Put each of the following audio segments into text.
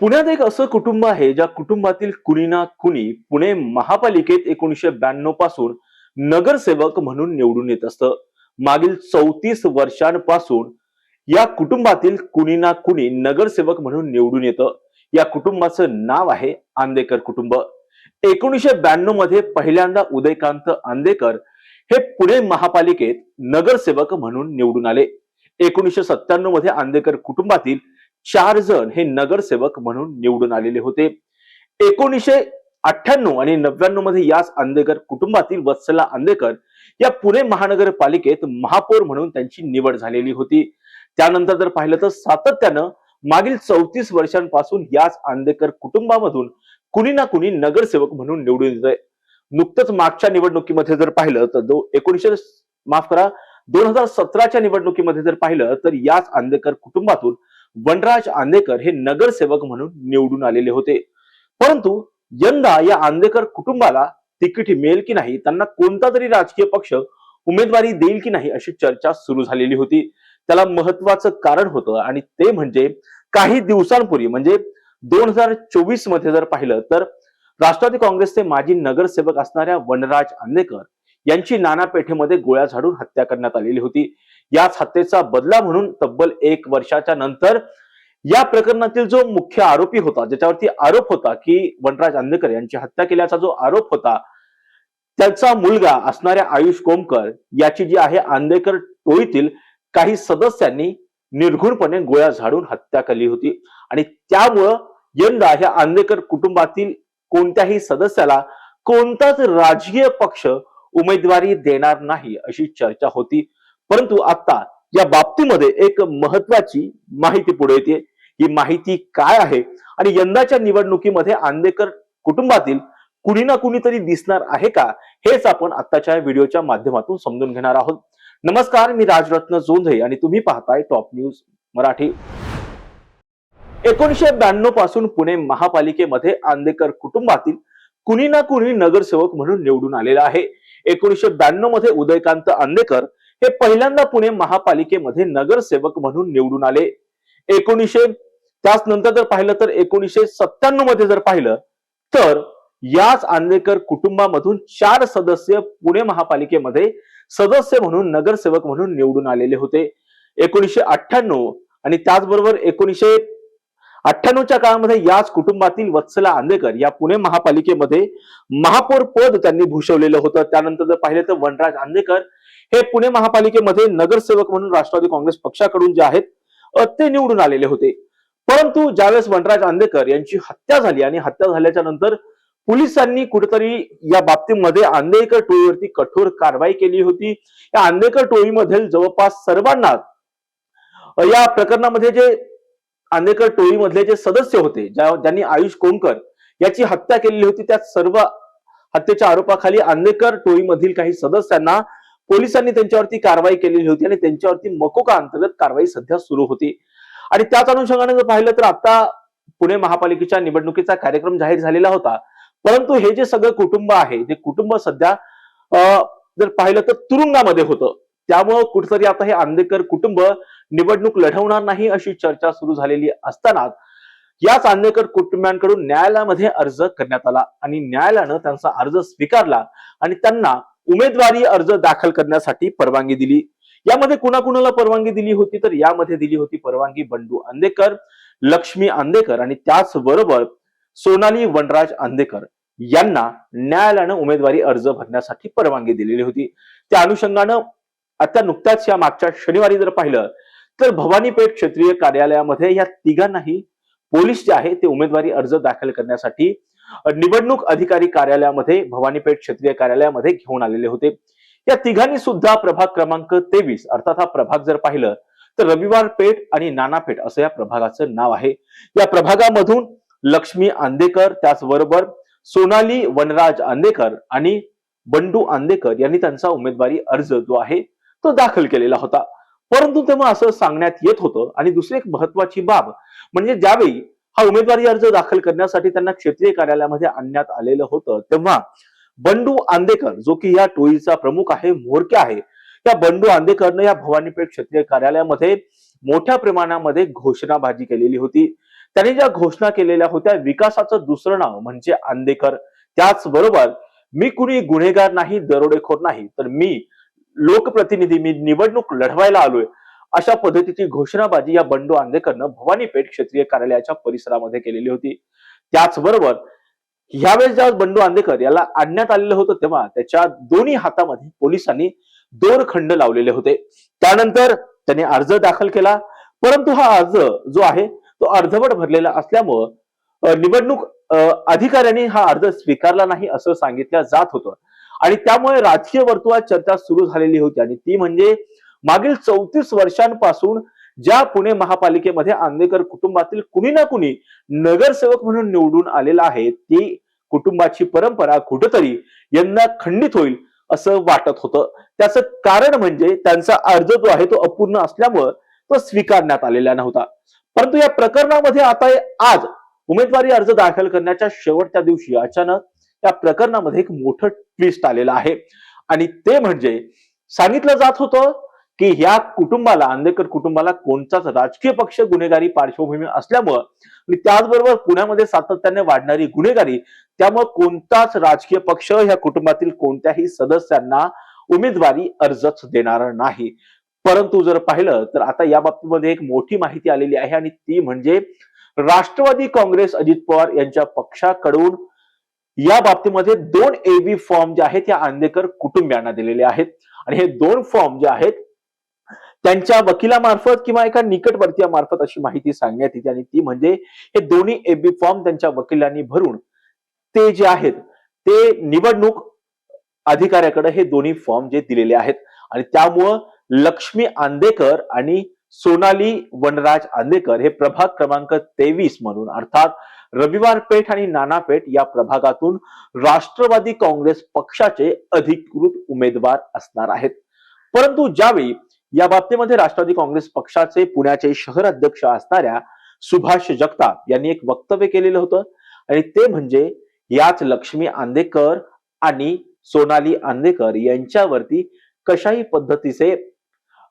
पुण्यात एक असं कुटुंब आहे ज्या कुटुंबातील कुणी ना कुणी पुणे महापालिकेत एकोणीशे ब्याण्णवपासून नगरसेवक म्हणून निवडून येत असतं. मागील चौतीस वर्षांपासून या कुटुंबातील कुणी ना कुणी नगरसेवक म्हणून निवडून येतं. या कुटुंबाचं नाव आहे आंदेकर कुटुंब. एकोणीशे ब्याण्णवमध्ये पहिल्यांदा उदयकांत आंदेकर हे पुणे महापालिकेत नगरसेवक म्हणून निवडून आले. एकोणीशे सत्त्याण्णवमध्ये आंदेकर कुटुंबातील चार जण हे नगरसेवक म्हणून निवडून आलेले होते. एकोणीसशे अठ्ठ्याण्णव आणि नव्याण्णवमध्ये याच आंदेकर कुटुंबातील वत्सला आंदेकर या पुणे महानगरपालिकेत महापौर म्हणून त्यांची निवड झालेली होती. त्यानंतर जर पाहिलं तर सातत्यानं मागील चौतीस वर्षांपासून याच आंदेकर कुटुंबामधून कुणी ना कुणी नगरसेवक म्हणून निवडून येत आहे नुकतंच मागच्या निवडणुकीमध्ये जर पाहिलं तर दो एकोणीसशे माफ करा दोन हजार सतराच्या निवडणुकीमध्ये जर पाहिलं तर याच आंदेकर कुटुंबातून वनराज आंदेकर हे नगरसेवक म्हणून निवडून आलेले होते. परंतु यंदा या आंदेकर कुटुंबाला तिकीट मिळेल की नाही त्यांना कोणता तरी राजकीय पक्ष उमेदवारी देईल की नाही अशी चर्चा सुरू झालेली होती. त्याला महत्वाचं कारण होतं आणि ते म्हणजे काही दिवसांपूर्वी म्हणजे दोन हजार चोवीसमध्ये जर पाहिलं तर राष्ट्रवादी काँग्रेसचे माजी नगरसेवक असणाऱ्या वनराज आंदेकर यांची नाना पेठेमध्ये गोळ्या झाडून हत्या करण्यात आलेली होती. याच हत्येचा बदला म्हणून तब्बल एक वर्षाच्या नंतर या प्रकरणातील जो मुख्य आरोपी होता ज्याच्यावरती आरोप होता की वनराज आंदेकर यांची हत्या केल्याचा जो आरोप होता त्याचा मुलगा असणाऱ्या आयुष कोमकर याची जी आहे आंदेकर टोळीतील काही सदस्यांनी निर्घुणपणे गोळ्या झाडून हत्या केली होती. आणि त्यामुळं यंदा ह्या आंदेकर कुटुंबातील कोणत्याही सदस्याला कोणताच राजकीय पक्ष उमेदवारी देणार नाही अशी चर्चा होती. परंतु आता या बाबतीमध्ये एक महत्वाची माहिती पुढे येते. ही माहिती काय आहे? आणि यंदाच्या निवडणुकीमध्ये आंदेकर कुटुंबातील कुणी ना कुणीतरी दिसणार आहे का? हेच आपण आत्ताच्या व्हिडिओच्या माध्यमातून समजून घेणार आहोत. नमस्कार मी राजरत्न जोंधे आणि तुम्ही पाहताय टॉप न्यूज मराठी. एकोणीशे ब्याण्णवपासून पुणे महापालिकेमध्ये आंदेकर कुटुंबातील कुणी ना कुणी नगरसेवक म्हणून निवडून आलेला आहे. एकोणीशे ब्याण्णवमध्ये उदयकांत आंदेकर हे पहिल्यांदा पुणे महापालिकेमध्ये नगरसेवक म्हणून निवडून आले. एकोणीसशे त्याच नंतर जर पाहिलं तर एकोणीसशे सत्त्याण्णवमध्ये जर पाहिलं तर याच आंदेकर कुटुंबामधून चार सदस्य पुणे महापालिकेमध्ये सदस्य म्हणून नगरसेवक म्हणून निवडून आलेले होते. एकोणीसशे अठ्ठ्याण्णव आणि त्याचबरोबर एकोणीसशे अठ्ठ्याण्णवच्या काळामध्ये याच कुटुंबातील वत्सला आंदेकर या पुणे महापालिकेमध्ये महापौर पद त्यांनी भूषवलेलं होतं. त्यानंतर जर पाहिलं तर वनराज आंदेकर हे पुणे महापालिकेमध्ये नगरसेवक म्हणून राष्ट्रवादी काँग्रेस पक्षाकडून जे आहेत ते निवडून आलेले होते. परंतु ज्यावेळेस वनराज आंदेकर यांची हत्या झाली आणि हत्या झाल्याच्यानंतर पोलिसांनी कुठेतरी या बाबतीमध्ये आंदेकर टोळीवरती कठोर कारवाई केली होती. या आंदेकर टोळीमधील जवळपास सर्वांना या प्रकरणामध्ये जे आंदेकर टोळीमधले जे सदस्य होते ज्या ज्यांनी आयुष कोमकर याची हत्या केलेली होती त्या सर्व हत्येच्या आरोपाखाली आंदेकर टोळीमधील काही सदस्यांना पोलिसांनी त्यांच्यावरती कारवाई केलेली होती आणि त्यांच्यावरती मकोका अंतर्गत कारवाई सध्या सुरू होती. आणि त्याच अनुषंगाने जर पाहिलं तर आता पुणे महापालिकेच्या निवडणुकीचा कार्यक्रम जाहीर झालेला होता. परंतु हे जे सगळं कुटुंब आहे ते कुटुंब सध्या अं, जर पाहिलं तर तुरुंगामध्ये होतं. त्यामुळं कुठेतरी आता हे आंदेकर कुटुंब निवडणूक लढवणार नाही अशी चर्चा सुरू झालेली असताना याच आंदेकर कुटुंबियांकडून न्यायालयामध्ये अर्ज करण्यात आला आणि न्यायालयानं त्यांचा अर्ज स्वीकारला आणि त्यांना उमेदवारी अर्ज दाखल करण्यासाठी परवानगी दिली. यामध्ये कुणाकुणाला परवानगी दिली होती तर यामध्ये दिली होती परवानगी बंडू आंदेकर लक्ष्मी आंदेकर आणि त्याचबरोबर सोनाली वनराज आंदेकर यांना न्यायालयानं उमेदवारी अर्ज भरण्यासाठी परवानगी दिलेली होती. त्या अनुषंगानं आता नुकत्याच या मागच्या शनिवारी जर पाहिलं तर भवानीपेठ क्षेत्रीय कार्यालयामध्ये या तिघांनाही पोलीस जे आहे ते उमेदवारी अर्ज दाखल करण्यासाठी निवडणूक अधिकारी कार्यालयामध्ये भवानीपेठ क्षेत्रीय कार्यालयामध्ये घेऊन आलेले होते. या तिघांनी सुद्धा प्रभाग क्रमांक तेवीस अर्थात हा प्रभाग जर पाहिलं तर रविवार पेठ आणि नानापेठ असं या प्रभागाचं नाव आहे. या प्रभागामधून लक्ष्मी आंदेकर त्याचबरोबर सोनाली वनराज आंदेकर आणि बंडू आंदेकर यांनी त्यांचा उमेदवारी अर्ज जो आहे तो दाखल केलेला होता. परंतु तेव्हा असं सांगण्यात येत होतं. आणि दुसरी एक महत्वाची बाब म्हणजे ज्यावेळी हा उमेदवारी अर्ज दाखल करण्यासाठी त्यांना क्षेत्रीय कार्यालयामध्ये आणण्यात आलेलं होतं तेव्हा बंडू आंदेकर जो की या टोळीचा प्रमुख आहे म्होरक्या आहे त्या बंडू आंदेकरनं या भवानीपेठ क्षेत्रीय कार्यालयामध्ये मोठ्या प्रमाणामध्ये घोषणाबाजी केलेली होती. त्याने ज्या घोषणा केलेल्या होत्या विकासाचं दुसरं नाव म्हणजे आंदेकर. त्याचबरोबर मी कुणी गुन्हेगार नाही दरोडेखोर नाही तर मी लोकप्रतिनिधी मी निवडणूक लढवायला आलोय अशा पद्धतीची घोषणाबाजी या बंडू आंदेकरनं भवानी पेठ क्षेत्रीय कार्यालयाच्या परिसरामध्ये केलेली होती. त्याचबरोबर ह्यावेळेस जेव्हा बंडू आंदेकर याला आणण्यात आलेलं होतं तेव्हा त्याच्या दोन्ही हातामध्ये पोलिसांनी दोन खंड लावलेले होते. त्यानंतर त्याने अर्ज दाखल केला. परंतु हा अर्ज जो आहे तो अर्धवट भरलेला असल्यामुळं निवडणूक अधिकाऱ्यांनी हा अर्ज स्वीकारला नाही असं सांगितलं जात होतं. आणि त्यामुळे राजकीय वर्तुळात चर्चा सुरू झालेली होती. आणि ती म्हणजे मागील चौतीस वर्षांपासून ज्या पुणे महापालिकेमध्ये आंबेकर कुटुंबातील कुणी ना कुणी नगरसेवक म्हणून निवडून आलेला आहे ती कुटुंबाची परंपरा कुठेतरी यंदा खंडित होईल असं वाटत होतं. त्याचं कारण म्हणजे त्यांचा अर्ज जो आहे तो अपूर्ण असल्यामुळं तो स्वीकारण्यात आलेला नव्हता. परंतु या प्रकरणामध्ये आता आज उमेदवारी अर्ज दाखल करण्याच्या शेवटच्या दिवशी अचानक या प्रकरणामध्ये एक मोठं ट्विस्ट आलेलं आहे. आणि ते म्हणजे सांगितलं जात होतं की ह्या कुटुंबाला आंबेडकर कुटुंबाला कोणताच राजकीय पक्ष गुन्हेगारी पार्श्वभूमी असल्यामुळं आणि त्याचबरोबर पुण्यामध्ये सातत्याने वाढणारी गुन्हेगारी त्यामुळे कोणताच राजकीय पक्ष ह्या कुटुंबातील कोणत्याही सदस्यांना उमेदवारी अर्जच देणार नाही. परंतु जर पाहिलं तर आता या बाबतीमध्ये एक मोठी माहिती आलेली आहे आणि ती म्हणजे राष्ट्रवादी काँग्रेस अजित पवार यांच्या पक्षाकडून या बाबतीमध्ये दोन एबी फॉर्म जे आहेत या आंदेकर कुटुंबियांना दिलेले आहेत. आणि हे दोन फॉर्म जे आहेत त्यांच्या वकिलामार्फत किंवा एका निकटवर्तीयामार्फत अशी माहिती सांगण्यात येते. आणि ती म्हणजे हे दोन्ही एबी फॉर्म त्यांच्या वकिलांनी भरून ते जे आहेत ते निवडणूक अधिकाऱ्याकडे हे दोन्ही फॉर्म जे दिलेले आहेत. आणि त्यामुळं लक्ष्मी आंदेकर आणि सोनाली वनराज आंदेकर हे प्रभाग क्रमांक तेवीस म्हणून अर्थात रविवार पेठ आणि नाना पेठ या प्रभागातून राष्ट्रवादी काँग्रेस पक्षाचे अधिकृत उमेदवार असणार आहेत. परंतु ज्यावेळी या बाबतीमध्ये राष्ट्रवादी काँग्रेस पक्षाचे पुण्याचे शहर अध्यक्ष असणाऱ्या सुभाष जगताप यांनी एक वक्तव्य केलेलं होतं आणि ते म्हणजे याच लक्ष्मी आंदेकर आणि सोनाली आंदेकर यांच्यावरती कशाही पद्धतीचे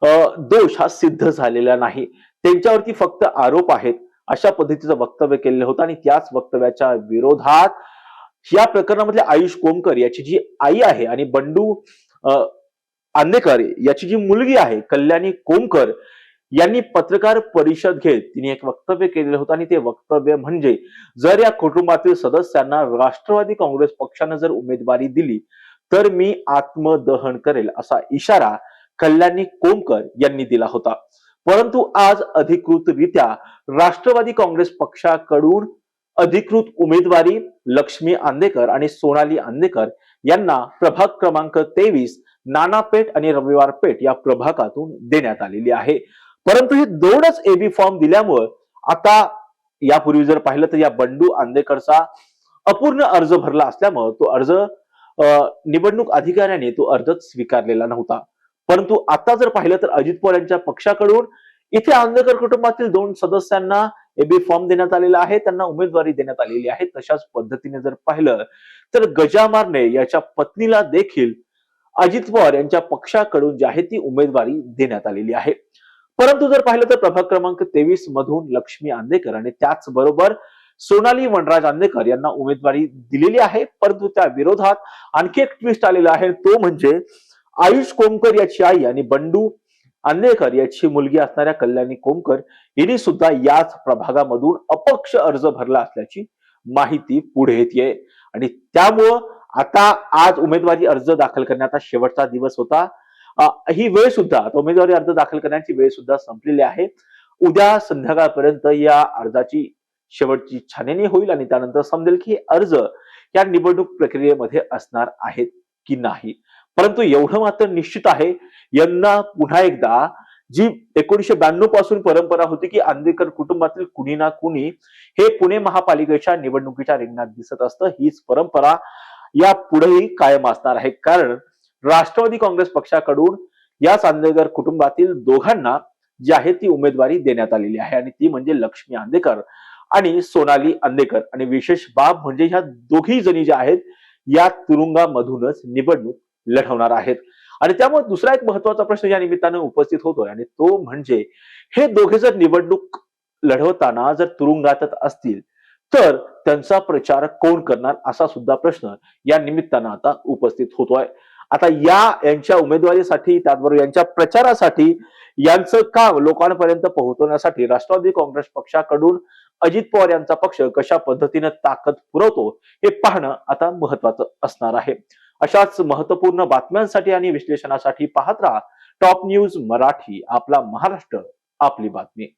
दोष हा सिद्ध झालेला नाही. त्यांच्यावरती फक्त आरोप आहेत. अशा पद्धतीचं वक्तव्य केलेलं होतं आणि त्याच वक्तव्याच्या विरोधात या प्रकरणामधले आयुष कोमकर याची जी आई आहे आणि बंडू आंदेकर याची जी मुलगी आहे कल्याणी कोमकर यांनी पत्रकार परिषद घेत तिने एक वक्तव्य केलेलं होतं आणि ते वक्तव्य म्हणजे जर या कुटुंबातील सदस्यांना राष्ट्रवादी काँग्रेस पक्षानं जर उमेदवारी दिली तर मी आत्मदहन करेल असा इशारा कल्याणी कोमकर यांनी दिला होता. परंतु आज अधिकृतरित्या राष्ट्रवादी काँग्रेस पक्षाकडून अधिकृत उमेदवारी लक्ष्मी आंदेकर आणि सोनाली आंदेकर यांना प्रभाग क्रमांक तेवीस नानापेठ आणि रविवार पेठ या प्रभागातून देण्यात आलेली आहे. परंतु हे दोनच एबी फॉर्म दिल्यामुळं आता यापूर्वी जर पाहिलं तर या बंडू आंदेकरचा अपूर्ण अर्ज भरला असल्यामुळं तो अर्ज अं, निवडणूक अधिकाऱ्याने तो अर्ज स्वीकारलेला नव्हता. परंतु आता जर पाहिलं तर अजित पवार यांच्या पक्षाकडून इथे आंदेकर कुटुंबातील दोन सदस्यांना एबी फॉर्म देण्यात आलेला आहे त्यांना उमेदवारी देण्यात आलेली आहे तशाच पद्धतीने जर पाहिलं तर गजामारने याच्या पत्नीला देखील अजित पवार यांच्या पक्षाकडून जी आहे ती उमेदवारी देण्यात आलेली आहे. परंतु जर पाहिलं तर प्रभाग क्रमांक तेवीस मधून लक्ष्मी आंदेकर आणि त्याचबरोबर सोनाली वनराज आंदेकर यांना उमेदवारी दिलेली आहे. परंतु त्या विरोधात आणखी एक ट्विस्ट आलेला आहे तो म्हणजे आयुष कोमकर याची आई आणि बंडू आंदेकर याची मुलगी असणाऱ्या कल्याणी कोमकर हिने सुद्धा याच प्रभागामधून अपक्ष अर्ज भरला असल्याची माहिती पुढे येते आणि त्यामुळं आता आज उमेदवारी अर्ज दाखल करण्याचा शेवटचा दिवस होता. ही वेळ सुद्धा आता उमेदवारी अर्ज दाखल करण्याची वेळ सुद्धा संपलेली आहे. उद्या संध्याकाळपर्यंत या अर्जाची शेवटची छाननी होईल आणि त्यानंतर समजेल की अर्ज या निवडणूक प्रक्रियेमध्ये असणार आहेत की नाही. परंतु एवढं मात्र निश्चित आहे यांना पुन्हा एकदा जी एकोणीशे ब्याण्णवपासून परंपरा होती की आंबेडकर कुटुंबातील कुणी ना कुणी हे पुणे महापालिकेच्या निवडणुकीच्या रिंगणात दिसत असतं हीच परंपरा या पुढेही कायम असणार आहे. कारण राष्ट्रवादी काँग्रेस पक्षाकडून या आंदेकर कुटुंबातील दोघांना जी आहे ती उमेदवारी देण्यात आलेली आहे आणि ती म्हणजे लक्ष्मी आंदेकर आणि सोनाली आंदेकर. आणि विशेष बाब म्हणजे ह्या दोघी जणी ज्या आहेत या तुरुंगामधूनच निवडणूक लढवणार आहेत. आणि त्यामुळे दुसरा एक महत्त्वाचा प्रश्न या निमित्तानं उपस्थित होतोय आणि तो म्हणजे हे दोघे जर निवडणूक लढवताना जर तुरुंगातच असतील तर त्यांचा प्रचार कोण करणार असा सुद्धा प्रश्न या निमित्तानं आता उपस्थित होतोय. आता या यांच्या उमेदवारीसाठी त्याचबरोबर यांच्या प्रचारासाठी यांचं काम लोकांपर्यंत पोहोचवण्यासाठी राष्ट्रवादी काँग्रेस पक्षाकडून अजित पवार यांचा पक्ष कशा पद्धतीने ताकद पुरवतो हे पाहणं आता महत्वाचं असणार आहे. अशाच महत्त्वपूर्ण बातम्यांसाठी आणि विश्लेषणासाठी पाहत राहा. टॉप न्यूज मराठी आपला महाराष्ट्र आपली बातमी.